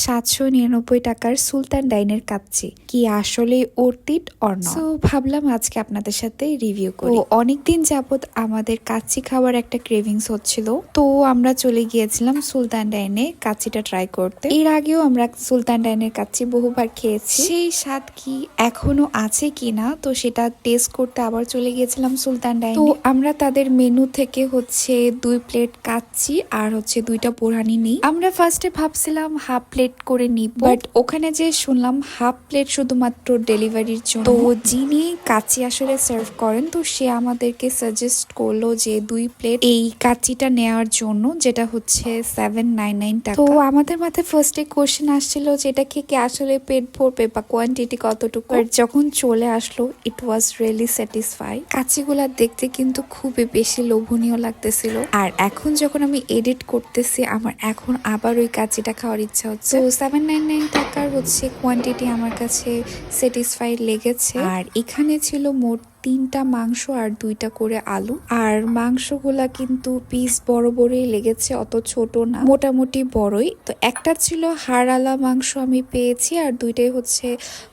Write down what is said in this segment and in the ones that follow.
সাতশো নিরানব্বই টাকার সুলতান ডাইনের কাচ্চি কি আসলে অর্তিট অর সো ভাবলাম আজকে আপনাদের সাথে রিভিউ করি। অনেকদিন যাবত আমাদের কাচ্চি খাওয়ার একটা ক্রেভিংস হচ্ছিল। তো আমরা চলে গিয়েছিলাম সুলতান ডাইনে কাচ্চিটা ট্রাই করতে। এর আগেও আমরা সুলতান ডাইনের কাচ্চি বহুবার খেয়েছি। সেই স্বাদ কি এখনও আছে কিনা? তো সেটা টেস্ট করতে আবার চলে গিয়েছিলাম সুলতান ডাইনে। তো আমরা তাদের মেনু থেকে হচ্ছে দুই প্লেট কাচ্চি আর হচ্ছে দুইটা পোড়ানি নিই। আমরা ফার্স্টে ভাবছিলাম হাফ প্লেট করে নিই বাট ওখানে যে শুনলাম হাফ প্লেট শুধুমাত্র ডেলিভারির জন্য। তো যিনি কাচ্চি আসলে সার্ভ করেন তো সে আমাদেরকে সাজেস্ট করল যে দুই প্লেট এই কাচ্চিটা নেওয়ার জন্য যেটা হচ্ছে সেভেন নাইন নাইন টাকা। তো আমাদের মাথায় ফার্স্টে কোশ্চেন আসছিল যে এটা খেয়ে কি আসলে পেট ভরবে বা কোয়ান্টিটি কতটুকু? আর যখন চলে আসলো ইট ওয়াজ রিয়েলি স্যাটিসফাই কাচিগুলা দেখতে কিন্তু খুবই বেশি লোভনীয় লাগতেছিল। আর এখন যখন আমি এডিট করতেছি আমার এখন আবার ওই কাচিটা খাওয়ার ইচ্ছা হচ্ছে। তো সেভেন নাইন নাইন টাকার হচ্ছে কোয়ান্টিটি আমার কাছে স্যাটিসফাইড লেগেছে। আর এখানে ছিল মোট তিনটা মাংস আর দুইটা করে আলু। আর মাংসগুলা কিন্তু পিস বড় বড়ই লেগেছে অত ছোট না মোটামুটি বড়ই। তো একটা ছিল হাড়ালা মাংস আমি পেয়েছি আর দুইটাই হচ্ছে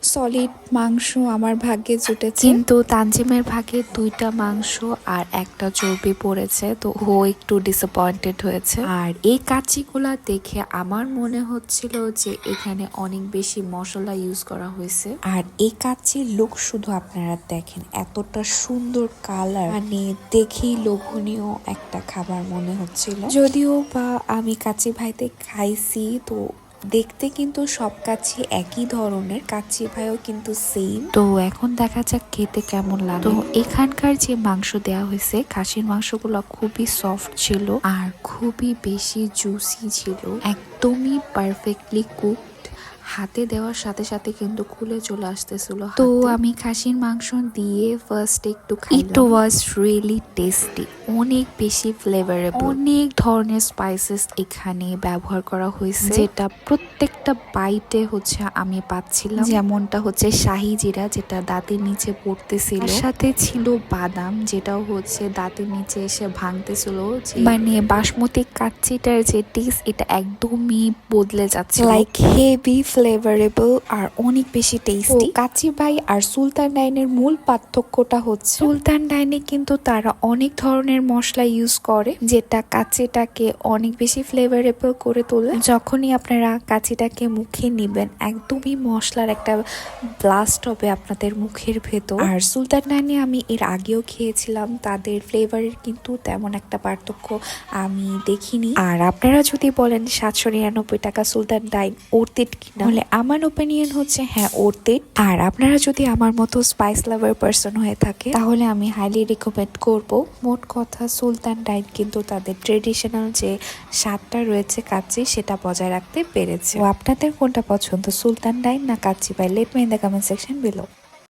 সলিড মাংস আমার ভাগ্যে জুটেছে। কিন্তু তানজিমের ভাগে দুইটা মাংস আর একটা চর্বি পড়েছে তো ও একটু ডিসঅ্যাপয়েন্টেড হয়েছে। আর এই কাচিগুলা দেখে আমার মনে হচ্ছিল যে এখানে অনেক বেশি মশলা ইউজ করা হয়েছে। আর এই কাচির লুক শুধু আপনারা দেখেন এতটা সুন্দর কালার মানে দেখেই লোভনীয় একটা খাবার মনে হচ্ছিল। যদিও বা আমি কাচি ভাইতে খাইছি তো দেখতে কিন্তু সব কাছি একই ধরনের কাচ্চি ভাইও কিন্তু সেম তো এখন দেখা যাক খেতে কেমন লাগে। তো এখানকার যে মাংস দেওয়া হয়েছে খাসির মাংসগুলো খুবই সফট ছিল আর খুবই বেশি জুসি ছিল। একদমই পারফেক্টলি কুকড হাতে দেওয়ার সাথে সাথে কিন্তু খুলে চলে আসতেছিল তো আমি খাসির মাংস দিয়ে ফার্স্ট একটু ইট ওয়াজ রিয়েলি টেস্টি অনেক বেশি ফ্লেভারেবল অনেক ধরনের স্পাইসেস এখানে ব্যবহার করা হয়েছে। যেটা প্রত্যেকটা বাইটে হচ্ছে আমি পাচ্ছিলাম। যেমনটা হচ্ছে শাহি জিরা যেটা দাঁতের নিচে পড়তেছিল। সাথে ছিল বাদাম যেটাও হচ্ছে দাঁতের নিচে এসে ভাঙতেছিল। মানে বাসমতি কাচ্চিটার যে টেস্ট এটা একদমই বদলে যাচ্ছে। লাইক হেভি ফ্লেভারেবল আর অনেক বেশি টেস্টি কাচি ভাই আর সুলতান ডাইনের মূল পার্থক্যটা হচ্ছে সুলতান ডাইনে কিন্তু তারা অনেক ধরনের মশলা ইউজ করে যেটা কাচিটাকে অনেক বেশি ফ্লেভারেবল করে তোলে। যখনই আপনারা কাচিটাকে মুখে নিবেন একদমই মশলার একটা ব্লাস্ট হবে আপনাদের মুখের ভেতর। আর সুলতান ডাইনে আমি এর আগেও খেয়েছিলাম তাদের ফ্লেভারের কিন্তু তেমন একটা পার্থক্য আমি দেখিনি। আর আপনারা যদি বলেন সাতশো নিরানব্বই টাকা সুলতান ডাইন ওর্তেট কিনা হলে আমার ওপিনিয়ন হচ্ছে হ্যাঁ ওর্তেট আর আপনারা যদি আমার মতো স্পাইস লাভার পার্সন হয়ে থাকে, তাহলে আমি হাইলি রিকমেন্ড করব। মোট কথা, সুলতান ডাইন কিন্তু তাদের ট্রেডিশনাল যে স্বাদটা রয়েছে কাচ্চি, সেটা বজায় রাখতে পেরেছে। আপনাদের কোনটা পছন্দ, সুলতান ডাইন না Kacchi? Bhai let me in the comment section below